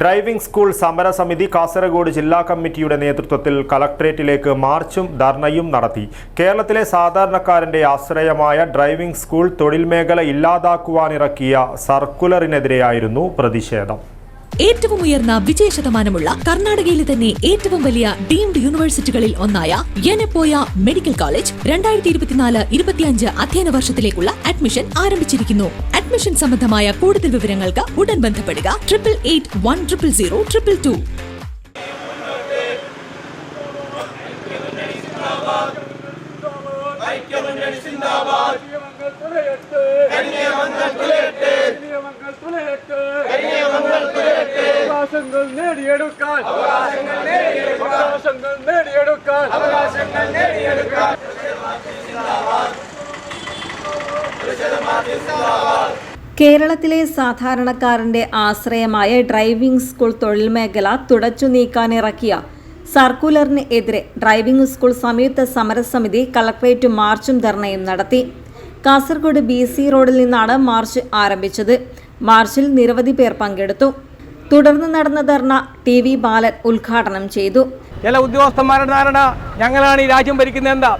Driving school സമരസമിതി കാസർഗോഡ് ജില്ലാ കമ്മിറ്റിയുടെ നേതൃത്വത്തിൽ കളക്ട്രേറ്റിലേക്ക് മാർച്ചും ധർണയും നടത്തി. കേരളത്തിലെ സാധാരണക്കാരന്റെ ആശ്രയമായ ഡ്രൈവിംഗ് സ്കൂൾ തൊഴിൽ മേഖല ഇല്ലാതാക്കുവാനിറക്കിയ സർക്കുലറിനെതിരെയായിരുന്നു പ്രതിഷേധം. ഏറ്റവും ഉയർന്ന വിജയ ശതമാനമുള്ള കർണാടകയിലെ തന്നെ ഏറ്റവും വലിയ ഡീംഡ് യൂണിവേഴ്സിറ്റികളിൽ ഒന്നായ യനപ്പോയ മെഡിക്കൽ കോളേജ് രണ്ടായിരത്തി ഇരുപത്തിനാല് ഇരുപത്തിയഞ്ച് അധ്യയന വർഷത്തിലേക്കുള്ള അഡ്മിഷൻ ആരംഭിച്ചിരിക്കുന്നു. അഡ്മിഷൻ സംബന്ധമായ കൂടുതൽ വിവരങ്ങൾക്ക് ഉടൻ ബന്ധപ്പെടുക. Triple eight one triple zero triple two അവകാശങ്ങൾ നേടിയെടുക്കാൻ. അവകാശങ്ങൾ നേടിയെടുക്കാൻ. അവകാശങ്ങൾ നേടിയെടുക്കാൻ. കേരളത്തിലെ സാധാരണക്കാരന്റെ ആശ്രയമായ ഡ്രൈവിംഗ് സ്കൂൾ തൊഴിൽ മേഖല തുടച്ചു നീക്കാനിറക്കിയ സർക്കുലറിന് എതിരെ ഡ്രൈവിംഗ് സ്കൂൾ സംയുക്ത സമരസമിതി കളക്ട്രേറ്റ് മാർച്ചും ധർണയും നടത്തി. കാസർഗോഡ് ബി സി റോഡിൽ നിന്നാണ് മാർച്ച് ആരംഭിച്ചത്. മാർച്ചിൽ നിരവധി പേർ പങ്കെടുത്തു. തുടർന്ന് നടന്ന ധർണ ടി വി ബാലൻ ഉദ്ഘാടനം ചെയ്തു. ചില ഉദ്യോഗസ്ഥന്മാരുടെ ധാരണ ഞങ്ങളാണ് ഈ രാജ്യം ഭരിക്കുന്നത് എന്താ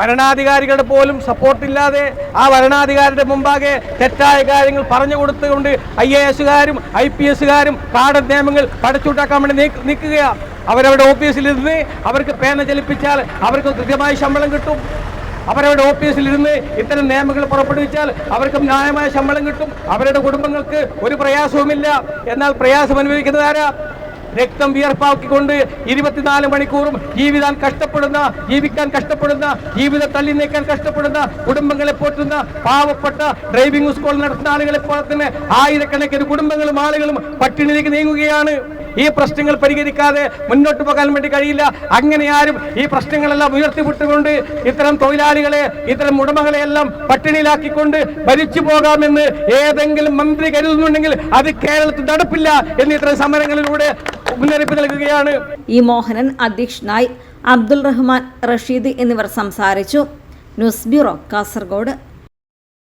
ഭരണാധികാരികളുടെ പോലും സപ്പോർട്ടില്ലാതെ ആ ഭരണാധികാരിയുടെ മുമ്പാകെ തെറ്റായ കാര്യങ്ങൾ പറഞ്ഞു കൊടുത്തുകൊണ്ട് ഐ എ എസുകാരും ഐ പി എസുകാരും കാടൻ നിയമങ്ങൾ പടച്ചുണ്ടാക്കാൻ വേണ്ടി നിൽക്കുകയാണ് അവരവരുടെ ഓഫീസിലിരുന്ന് അവർക്ക് പേന ചലിപ്പിച്ചാൽ അവർക്ക് കൃത്യമായ ശമ്പളം കിട്ടും. അവരവരുടെ ഓഫീസിലിരുന്ന് ഇത്തരം നിയമങ്ങൾ പുറപ്പെടുവിച്ചാൽ അവർക്ക് ന്യായമായ ശമ്പളം കിട്ടും. അവരുടെ കുടുംബങ്ങൾക്ക് ഒരു പ്രയാസവുമില്ല. എന്നാൽ പ്രയാസം അനുഭവിക്കുന്നത് ആരാ? രക്തം വിയർപ്പാക്കിക്കൊണ്ട് ഇരുപത്തിനാല് മണിക്കൂറും ജീവിതാൻ കഷ്ടപ്പെടുന്ന ജീവിക്കാൻ കഷ്ടപ്പെടുന്ന ജീവിതം തള്ളി നീക്കാൻ കഷ്ടപ്പെടുന്ന കുടുംബങ്ങളെ പോറ്റുന്ന പാവപ്പെട്ട ഡ്രൈവിംഗ് സ്കൂൾ നടത്തുന്ന ആളുകളെ പോലെ തന്നെ ആയിരക്കണക്കിന് കുടുംബങ്ങളും ആളുകളും പട്ടിണിയിലേക്ക് നീങ്ങുകയാണ്. ഈ പ്രശ്നങ്ങൾ പരിഹരിക്കാതെ മുന്നോട്ട് പോകാൻ വേണ്ടി കഴിയില്ല. അങ്ങനെ ആരും ഈ പ്രശ്നങ്ങളെല്ലാം ഉയർത്തിവിട്ടുകൊണ്ട് ഇത്തരം തൊഴിലാളികളെ ഇത്തരം ഉടമകളെയെല്ലാം പട്ടിണിയിലാക്കിക്കൊണ്ട് ഭരിച്ചു പോകാമെന്ന് ഏതെങ്കിലും മന്ത്രി കരുതുന്നുണ്ടെങ്കിൽ അത് കേരളത്തിൽ നടപ്പില്ല എന്ന് ഇത്തരം സമരങ്ങളിലൂടെ മുന്നറിയിപ്പ് നൽകുകയാണ്. ഇ മോഹനൻ അധ്യക്ഷനായി അബ്ദുൾ റഹ്മാൻ റഷീദ് എന്നിവർ സംസാരിച്ചു. News bureau Kasaragod.